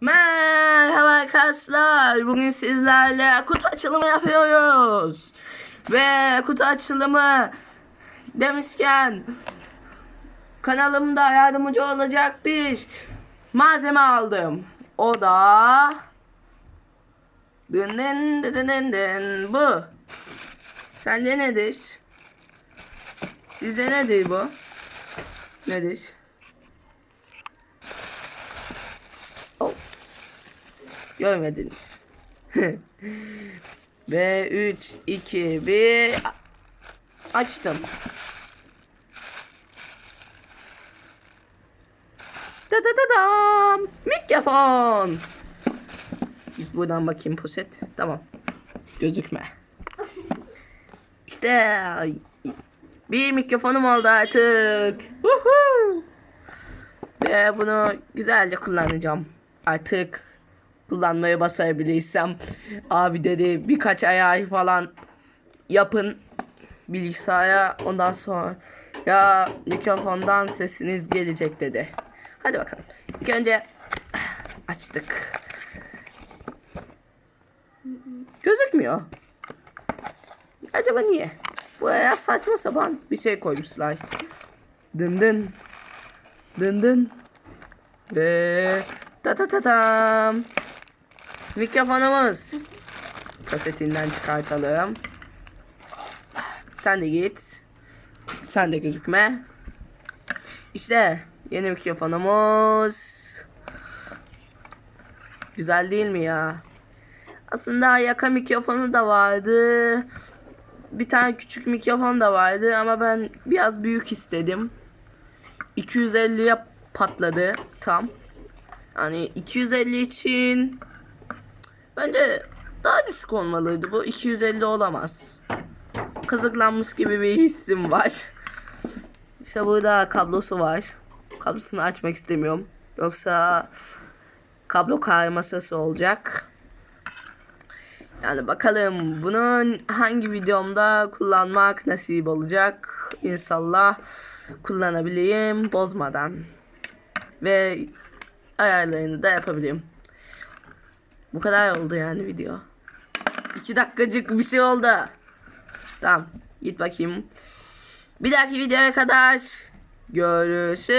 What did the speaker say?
Merhaba arkadaşlar. Bugün sizlerle kutu açılımı yapıyoruz. Ve kutu açılımı demişken kanalımda yardımcı olacak bir malzeme aldım. O da dın dın dın dın dın bu. Sence nedir? Sizce nedir bu? Nedir? Görmediniz. Ve 3, 2, 1 açtım. Da da da dam. Mikrofon. Git buradan bakayım poset. Tamam. Gözükme. İşte bir mikrofonum oldu artık. Woohoo! Ve bunu güzelce kullanacağım. Artık kullanmayı basabilirsem. Abi dedi birkaç ay falan yapın bilgisayara ondan sonra ya mikrofondan sesiniz gelecek dedi. Hadi bakalım. İlk önce açtık. Gözükmüyor. Acaba niye? Buraya saçma sapan bir şey koymuşlar. Dın dın. Dın dın. Ve ta ta ta tam. Mikrofonumuz. Kasetinden çıkartalım. Sen de git. Sen de gözükme. İşte yeni mikrofonumuz. Güzel değil mi ya? Aslında yaka mikrofonu da vardı. Bir tane küçük mikrofon da vardı ama ben biraz büyük istedim. 250'ye patladı tam. Hani 250 için bence daha düşük olmalıydı. Bu 250 olamaz. Kazıklanmış gibi bir hissim var. İşte burada kablosu var. Kablosunu açmak istemiyorum. Yoksa kablo kaymasası olacak. Yani bakalım bunun hangi videomda kullanmak nasip olacak. İnşallah kullanabileyim bozmadan. Ve ayarlarını da yapabilirim. Bu kadar oldu yani video. 2 dakikacık bir şey oldu. Tamam git bakayım. Bir dahaki videoya kadar görüşürüz.